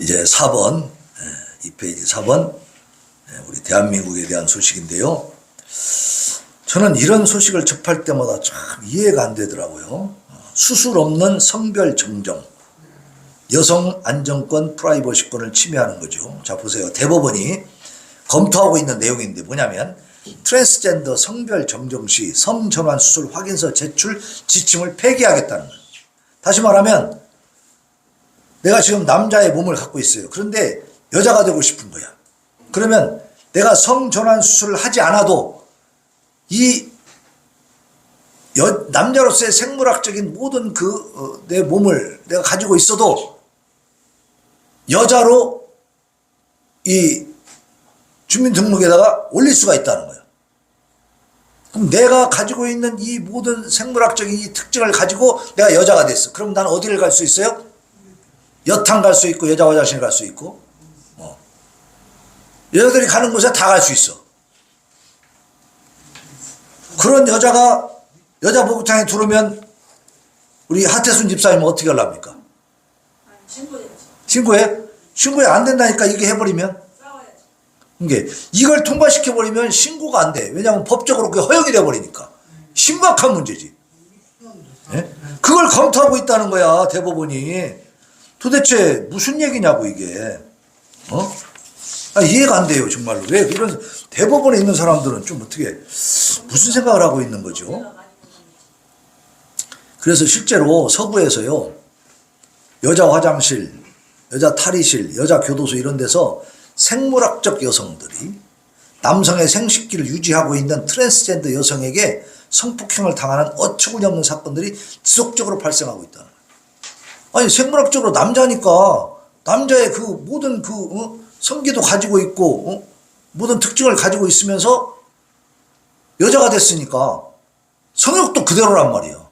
이제 4번, 2페이지 4번, 우리 대한민국에 대한 소식인데요. 저는 이런 소식을 접할 때마다 참 이해가 안 되더라고요. 수술 없는 성별 정정, 여성 안정권, 프라이버시권을 침해하는 거죠. 자, 보세요. 대법원이 검토하고 있는 내용인데 뭐냐면 트랜스젠더 성별 정정 시 성전환 수술 확인서 제출 지침을 폐기하겠다는 거예요. 다시 말하면 내가 지금 남자의 몸을 갖고 있어요. 그런데 여자가 되고 싶은 거야. 그러면 내가 성전환 수술을 하지 않아도 이 여, 남자로서의 생물학적인 모든 그 내 몸을 내가 가지고 있어도 여자로 이 주민등록에다가 올릴 수가 있다는 거예요. 그럼 내가 가지고 있는 이 모든 생물학적인 이 특징을 가지고 내가 여자가 됐어. 그럼 나는 어디를 갈 수 있어요? 여탕 갈 수 있고 여자 화장실 갈 수 있고 어. 여자들이 가는 곳에 다 갈 수 있어. 그런 여자가 여자 목욕탕에 들어오면 우리 하태순 집사님은 어떻게 하랍니까? 신고해? 신고해 안 된다니까 이게 해버리면. 이게 이걸 통과시켜 버리면 신고가 안 돼. 왜냐하면 법적으로 그게 허용이 돼 버리니까 심각한 문제지. 예? 그걸 검토하고 있다는 거야 대법원이. 도대체 무슨 얘기냐고 이게. 어? 아, 이해가 안 돼요 정말로. 왜 이런 대법원에 있는 사람들은 좀 어떻게 무슨 생각을 하고 있는 거죠? 그래서 실제로 서구에서요 여자 화장실, 여자 탈의실, 여자 교도소 이런 데서 생물학적 여성들이 남성의 생식기를 유지하고 있는 트랜스젠더 여성에게 성폭행을 당하는 어처구니 없는 사건들이 지속적으로 발생하고 있다는 거예요. 아니 생물학적으로 남자니까 남자의 그 모든 그 어? 성기도 가지고 있고 어? 모든 특징을 가지고 있으면서 여자가 됐으니까 성욕도 그대로란 말이에요.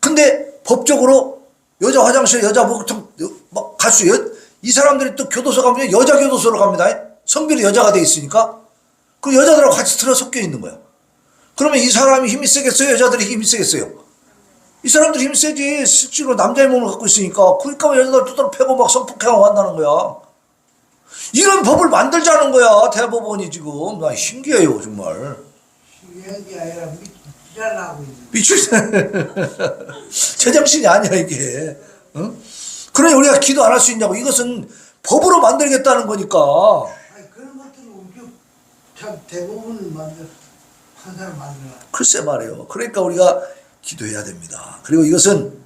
근데 법적으로 여자 화장실, 여자 목욕탕 막 갈 수, 이 사람들이 또 교도소 가면 여자 교도소로 갑니다. 성별이 여자가 돼 있으니까. 그 여자들하고 같이 들어 섞여 있는 거야. 그러면 이 사람이 힘이 세겠어요? 여자들이 힘이 세겠어요? 이 사람들이 힘이 세지. 실제로 남자의 몸을 갖고 있으니까. 그러니까 여자들 두드러 패고 막 성폭행하고 한다는 거야. 이런 법을 만들자는 거야. 대법원이 지금. 나 신기해요, 정말. 신기한 게 아니라 미치라고 있는 미칠 제정신이 아니야 이게. 응? 그러니 우리가 기도 안 할 수 있냐고 이것은 법으로 만들겠다는 거니까. 아니 그런 것들은 우리 참 대부분 만들 한 사람 만들어 글쎄 말이에요. 그러니까 우리가 기도해야 됩니다. 그리고 이것은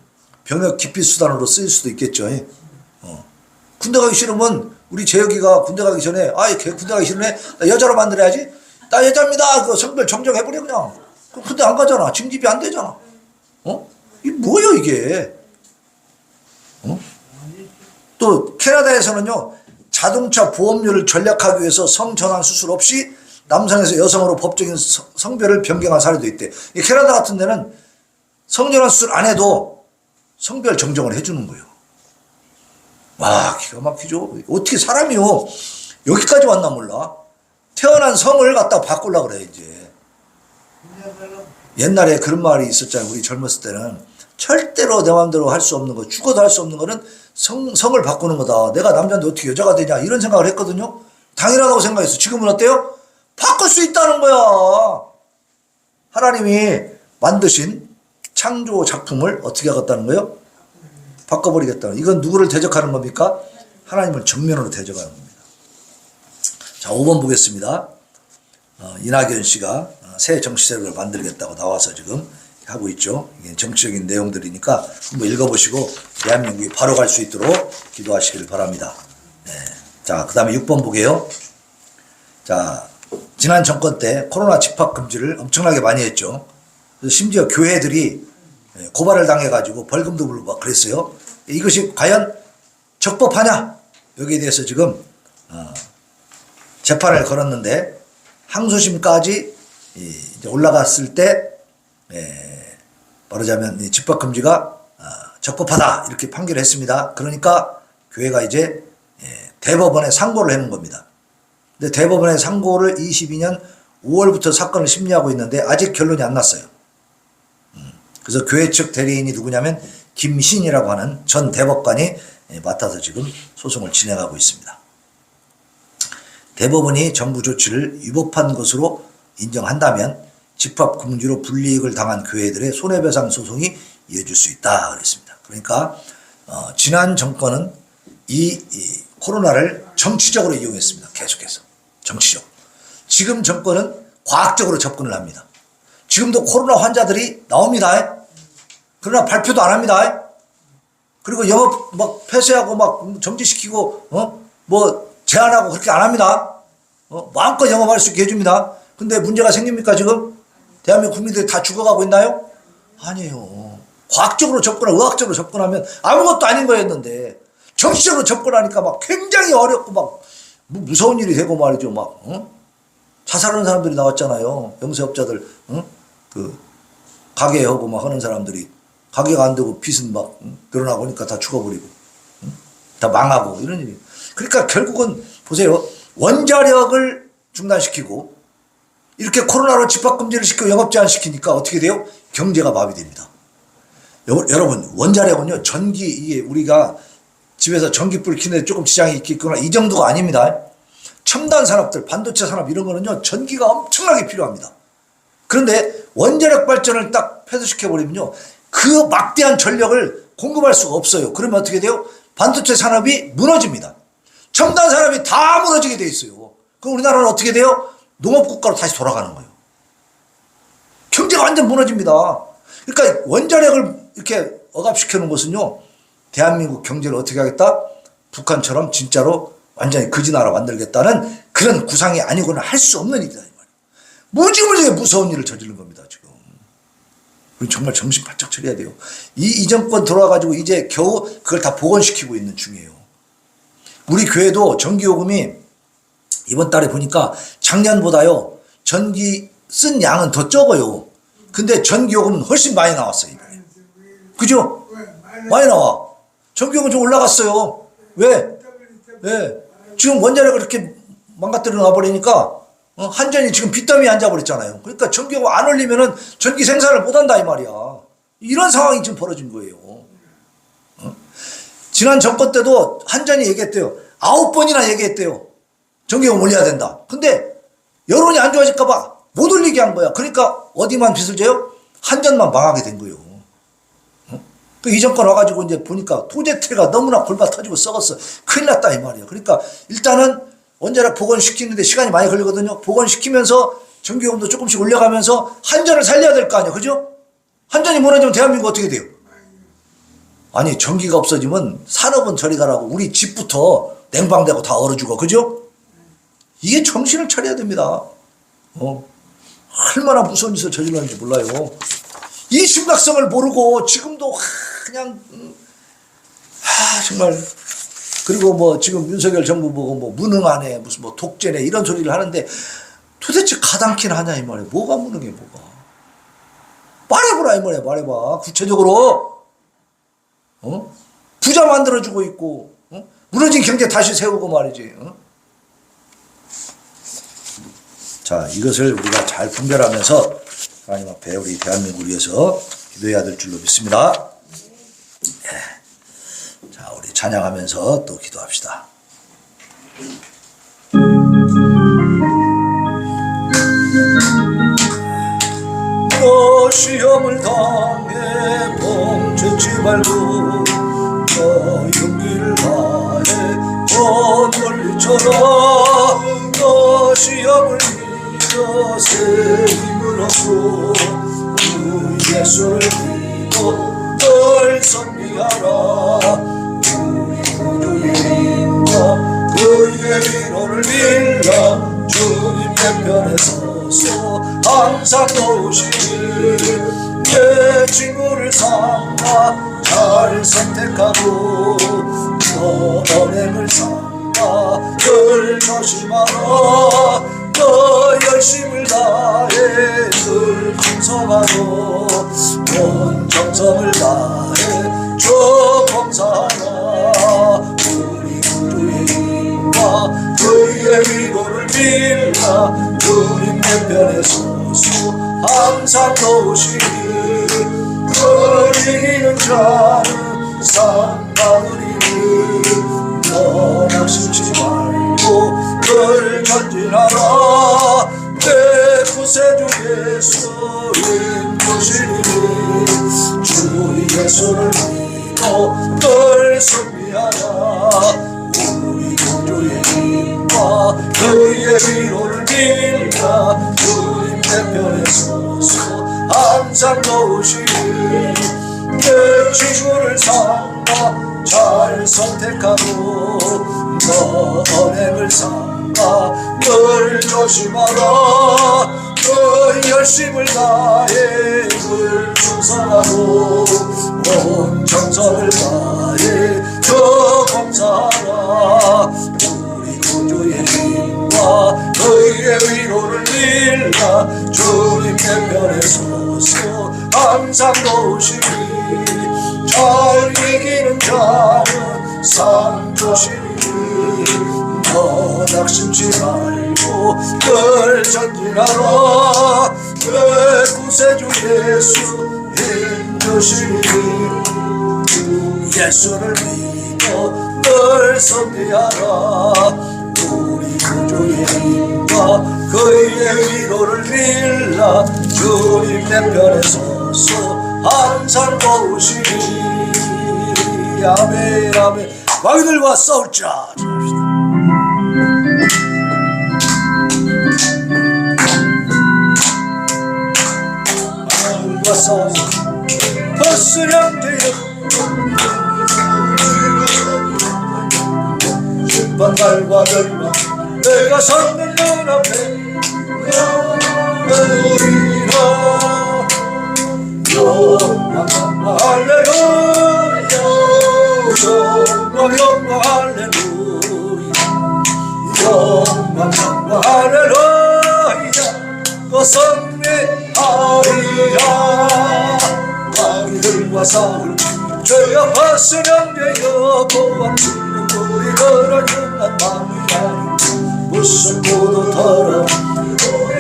병역 기피 수단으로 쓰일 수도 있겠죠. 어. 군대 가기 싫으면 우리 재혁이가 군대 가기 전에 아, 걔 군대 가기 싫네. 나 여자로 만들어야지. 나 여자입니다. 그 성별 정정해 버려 그냥. 그 군대 안 가잖아. 징집이 안 되잖아. 어? 이 뭐예요 이게? 어? 또 캐나다에서는요 자동차 보험료를 절약하기 위해서 성전환 수술 없이 남성에서 여성으로 법적인 성- 성별을 변경한 사례도 있대. 이 캐나다 같은 데는 성전환 수술 안 해도 성별 정정을 해주는 거예요. 와 기가 막히죠. 어떻게 사람이요 여기까지 왔나 몰라. 태어난 성을 갖다 바꾸려 그래 이제. 옛날에 그런 말이 있었잖아요. 우리 젊었을 때는 절대로 내 마음대로 할 수 없는 거, 죽어도 할 수 없는 거는 성, 성을 바꾸는 거다. 내가 남자인데 어떻게 여자가 되냐 이런 생각을 했거든요. 당연하다고 생각했어. 지금은 어때요? 바꿀 수 있다는 거야. 하나님이 만드신 창조 작품을 어떻게 하겠다는 거예요? 바꿔버리겠다는. 이건 누구를 대적하는 겁니까? 하나님을 정면으로 대적하는 겁니다. 자, 5번 보겠습니다. 어, 이낙연 씨가 어, 새 정치 세력을 만들겠다고 나와서 지금 하고 있죠. 정치적인 내용들이니까 한번 읽어보시고 대한민국이 바로 갈 수 있도록 기도하시길 바랍니다. 네. 자, 그 다음에 6번 보게요. 자, 지난 정권 때 코로나 집합 금지를 엄청나게 많이 했죠. 그래서 심지어 교회들이 예, 고발을 당해가지고 벌금도 물고 막 그랬어요. 이것이 과연 적법하냐? 여기에 대해서 지금 어, 재판을 걸었는데 항소심까지 올라갔을 때 예, 말하자면 이 집합 금지가 아, 적법하다 이렇게 판결을 했습니다. 그러니까 교회가 이제 예, 대법원에 상고를 해놓은 겁니다. 근데 대법원에 상고를 22년 5월부터 사건을 심리하고 있는데 아직 결론이 안 났어요. 음, 그래서 교회 측 대리인이 누구냐면 김신이라고 하는 전 대법관이 예, 맡아서 지금 소송을 진행하고 있습니다. 대법원이 정부 조치를 위법한 것으로 인정한다면 집합 금지로 불이익을 당한 교회들의 손해배상 소송이 이어질 수 있다 그랬습니다. 그러니까 어, 지난 정권은 이, 이 코로나를 정치적으로 이용했습니다. 계속해서 정치적. 지금 정권은 과학적으로 접근을 합니다. 지금도 코로나 환자들이 나옵니다. 그러나 발표도 안 합니다. 그리고 영업 막 폐쇄하고 막 정지시키고 어 뭐 제한하고 그렇게 안 합니다. 어 마음껏 영업할 수 있게 해줍니다. 근데 문제가 생깁니까 지금? 대한민국 국민들이 다 죽어가고 있나요? 아니에요. 과학적으로 접근하고 의학적으로 접근하면 아무것도 아닌 거였는데 정치적으로 접근하니까 막 굉장히 어렵고 막 무- 무서운 일이 되고 말이죠. 막 어? 자살하는 사람들이 나왔잖아요. 영세업자들 응? 그 가게 하고 막 하는 사람들이 가게가 안 되고 빚은 막 응? 늘어나고 그러니까 다 죽어버리고 응? 다 망하고 이런 일이. 그러니까 결국은 보세요. 원자력을 중단시키고 이렇게 코로나로 집합금지를 시키고 영업 제한 시키니까 어떻게 돼요? 경제가 마비됩니다. 여- 여러분 원자력은요 전기 이게 우리가 집에서 전기불 켜는데 조금 지장이 있겠거나 이 정도가 아닙니다. 첨단 산업들 반도체 산업 이런 거는요 전기가 엄청나게 필요합니다. 그런데 원자력 발전을 딱 폐쇄시켜 버리면요 그 막대한 전력을 공급할 수가 없어요. 그러면 어떻게 돼요? 반도체 산업이 무너집니다. 첨단 산업이 다 무너지게 돼 있어요. 그럼 우리나라는 어떻게 돼요? 농업국가로 다시 돌아가는 거예요. 경제가 완전 무너집니다. 그러니까 원자력을 이렇게 억압시켜 놓은 것은요, 대한민국 경제를 어떻게 하겠다? 북한처럼 진짜로 완전히 거지나라 만들겠다는 그런 구상이 아니고는 할 수 없는 일이다. 무지무지하게 무서운 일을 저지른 겁니다, 지금. 우리 정말 정신 바짝 차려야 돼요. 이, 이 정권 들어와가지고 이제 겨우 그걸 다 복원시키고 있는 중이에요. 우리 교회도 전기요금이 이번 달에 보니까 작년보다요, 전기 쓴 양은 더 적어요. 근데 전기요금은 훨씬 많이 나왔어요, 이번에. 그죠? 왜? 많이 나와. 전기요금 좀 올라갔어요. 왜? 왜? 지금 원자력을 이렇게 망가뜨려 놔버리니까 어, 한전이 지금 빚더미에 앉아버렸잖아요. 그러니까 전기요금 안 올리면은 전기 생산을 못 한다 이 말이야. 이런 상황이 지금 벌어진 거예요. 어? 지난 정권 때도 한전이 얘기했대요. 아홉 번이나 얘기했대요. 전기요금 올려야 된다. 근데 여론이 안 좋아질까봐 못 올리게 한 거야. 그러니까 어디만 빚을 져요? 한전만 망하게 된 거예요. 그이 정권 와가지고 이제 보니까 토제태가 너무나 골바 터지고 썩었어. 큰일 났다 이 말이야. 그러니까 일단은 원자력 복원시키는데 시간이 많이 걸리거든요. 복원시키면서 전기요금도 조금씩 올려가면서 한전을 살려야 될 거 아니야. 그죠? 한전이 무너지면 대한민국 어떻게 돼요? 아니 전기가 없어지면 산업은 저리 가라고 우리 집부터 냉방되고 다 얼어 죽어. 그죠? 이게 정신을 차려야 됩니다. 어. 얼마나 무서운 짓을 저질렀는지 몰라요. 이 심각성을 모르고 지금도 하, 그냥 음, 하 정말 그리고 뭐 지금 윤석열 정부 보고 뭐 무능하네 무슨 뭐 독재네 이런 소리를 하는데 도대체 가당키는 하냐 이 말이야 뭐가 무능해 뭐가 말해보라 이 말이야 말해봐 구체적으로 어 부자 만들어주고 있고 어? 무너진 경제 다시 세우고 말이지 어? 자, 이것을 우리가 잘 분별하면서 하나님 앞에 우리 대한민국을 위해서 기도해야 될 줄로 믿습니다. 예. 자, 우리 찬양하면서 또 기도합시다. 너 시험을 당해 멈추지 말고 서서 항상 놓 편에 서서 항상 놓으시니 그 이기는 자는 상 받으리니 너 낙심치 말고 늘 전진하라. 내 구세주 예수 인 도시니. 주 예수를 믿고 늘 승리하라. 우리 구주의 힘과 그의 위로를 빌라 주님 내 편에 서서 항상 도우시니 내 친구를 삼아 잘 선택하고 너 언행을 삼아 늘 조심하라. 그 열심을 다해 늘 충성하고 온 정성을 다해 더 감사하라. 우리 힘과 너희의 위로를 빌라. 주님 내 편에 서서. 항상 도우시니 잘 이기는 자는 상 조심히 너 낙심치 말고 늘 전진하라. 내 구세주 예수 힘주시니 예수를 믿고 늘 섬기하라. 우리 힘과 그의 위로를 빌라 주님 내 편에 서서 항상 도우시니 아멘 아멘. 왕들과 싸울자 왕들과 싸울자 버스 형제여 심판날과 멸망 내가 섰는 싸울 죄가 봤으면 되어 보았으면 우리 그런 흉한 마음이 아니 무슨 고도 털어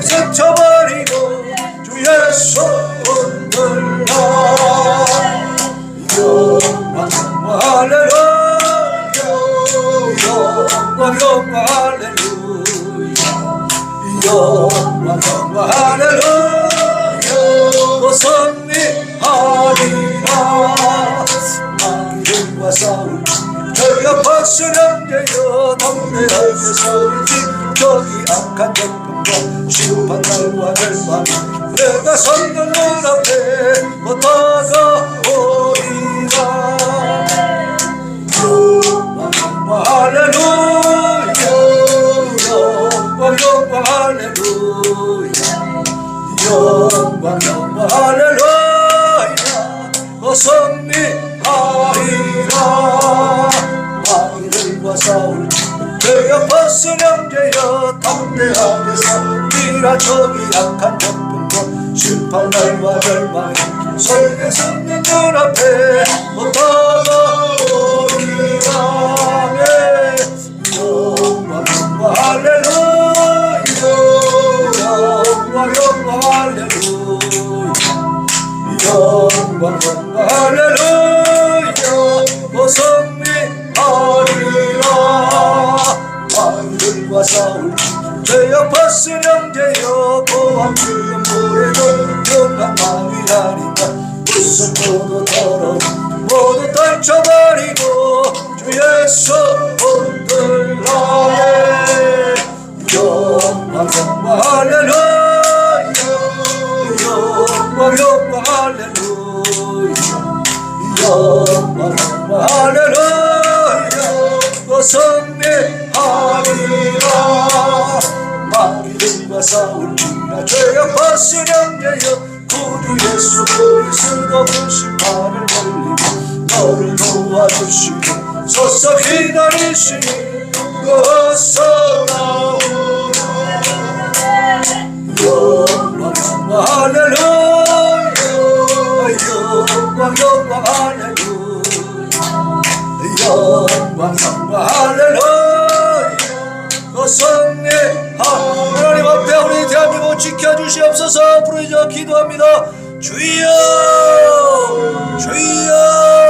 스쳐버리고 주 예수 흔들라 영광 할렐루야 영광 영광 할렐루야. 영광 영광 할렐루야. 그 승리하리라 승리하리라. 왕들과 싸울 죄가 벗은 형제여 담대하게 싸우리라 저기 약한 적군과 심판 날과 멸망이 설계 섰는 눈앞에 못 다가오리라 영광 영광 할렐루야 무슨 모두 털어 모두 떨쳐버리고 주 예수 본들라에 영광 영광 할렐루야 영광 영광 할렐루야 영광 영광 할렐루야 그 승리하리라 마귀들과 싸울지라 죄가 벗은 형제여 구주 예수 그리스도 그 심판을 걸리고 너를 도와주시고 서서 기다리시니 어서 나오 주시옵소서. 부르짖어 기도합니다. 주여! 주여!